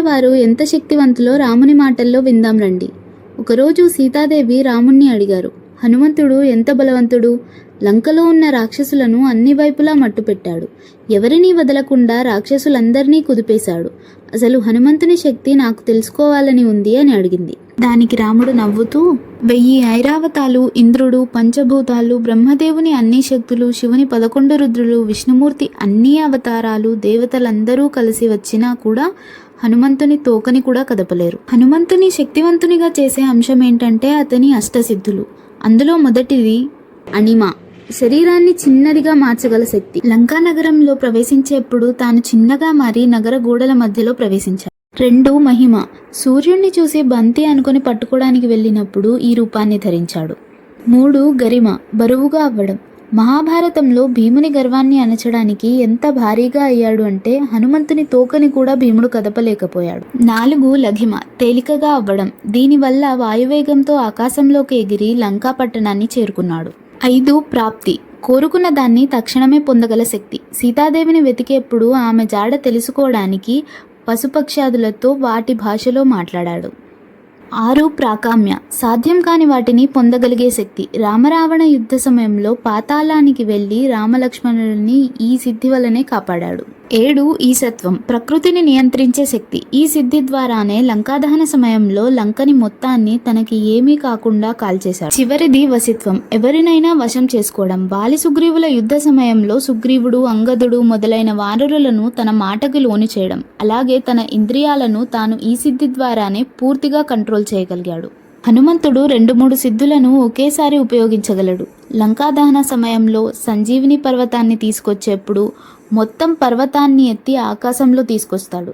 వారు ఎంత శక్తివంతులో రాముని మాటల్లో విందాం రండి. ఒకరోజు సీతాదేవి రాముణ్ణి అడిగారు. హనుమంతుడు ఎంత బలవంతుడు? లంకలో ఉన్న రాక్షసులను అన్ని వైపులా మట్టుపెట్టాడు. ఎవరినీ వదలకుండా రాక్షసులందరినీ కుదిపేశాడు. అసలు హనుమంతుని శక్తి నాకు తెలుసుకోవాలని ఉంది అని అడిగింది. దానికి రాముడు నవ్వుతూ వెయ్యి ఐరావతాలు ఇంద్రుడు పంచభూతాలు బ్రహ్మదేవుని అన్ని శక్తులు శివుని పదకొండు రుద్రులు విష్ణుమూర్తి అన్ని అవతారాలు దేవతలందరూ కలిసి వచ్చినా కూడా హనుమంతుని తోకని కూడా కదపలేరు. హనుమంతుని శక్తివంతునిగా చేసే అంశం ఏంటంటే అతని అష్టసిద్ధులు. అందులో మొదటిది అనిమా. శరీరాన్ని చిన్నదిగా మార్చగల శక్తి. లంకా నగరంలో ప్రవేశించేప్పుడు తాను చిన్నగా మారి నగర గోడల మధ్యలో ప్రవేశించాడు. రెండు మహిమ. సూర్యుణ్ణి చూసి బంతి అనుకుని పట్టుకోవడానికి వెళ్ళినప్పుడు ఈ రూపాన్ని ధరించాడు. మూడు గరిమ. బరువుగా అవ్వడం. మహాభారతంలో భీముని గర్వాన్ని అణచడానికి ఎంత భారీగా అయ్యాడు అంటే హనుమంతుని తోకని కూడా భీముడు కదపలేకపోయాడు. నాలుగు లఘిమ తేలికగా అవ్వడం దీనివల్ల వాయువేగంతో ఆకాశంలోకి ఎగిరి లంకా పట్టణాన్ని చేరుకున్నాడు. ఐదు ప్రాప్తి కోరుకున్న దాన్ని తక్షణమే పొందగల శక్తి. సీతాదేవిని వెతికేప్పుడు ఆమె జాడ తెలుసుకోవడానికి పశుపక్షాదులతో వాటి భాషలో మాట్లాడాడు. ఆరు ప్రాకామ్య. సాధ్యం కాని వాటిని పొందగలిగే శక్తి. రామరావణ యుద్ధ సమయంలో పాతాళానికి వెళ్ళి రామలక్ష్మణుల్ని ఈ సిద్ధి వలనే కాపాడాడు. ఏడు ఈసత్వం ప్రకృతిని నియంత్రించే శక్తి. ఈ సిద్ధి ద్వారానే లంకాదహన సమయంలో లంకని మొత్తాన్ని తనకి ఏమీ కాకుండా కాల్చేశాడు. చివరిది వసిత్వం ఎవరినైనా వశం చేసుకోవడం. వాలి సుగ్రీవుల యుద్ధ సమయంలో సుగ్రీవుడు అంగదుడు మొదలైన వానరులను తన మాటకి లోను చేయడం. అలాగే తన ఇంద్రియాలను తాను ఈ సిద్ధి ద్వారానే పూర్తిగా కంట్రోల్ చేయగలిగాడు. హనుమంతుడు రెండు మూడు సిద్ధులను ఒకేసారి ఉపయోగించగలడు. లంకాదహన సమయంలో సంజీవిని పర్వతాన్ని తీసుకొచ్చేప్పుడు మొత్తం పర్వతాన్ని ఎత్తి ఆకాశంలో తీసుకొస్తాడు.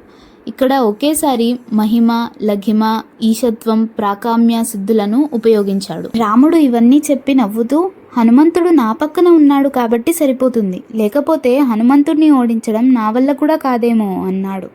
ఇక్కడ ఒకేసారి మహిమ లఘిమ ఈశత్వం ప్రాకామ్య సిద్ధులను ఉపయోగించాడు. రాముడు ఇవన్నీ చెప్పి నవ్వుతూ హనుమంతుడు నా పక్కన ఉన్నాడు కాబట్టి సరిపోతుంది. లేకపోతే హనుమంతుడిని ఓడించడం నా వల్ల కూడా కాదేమో అన్నాడు.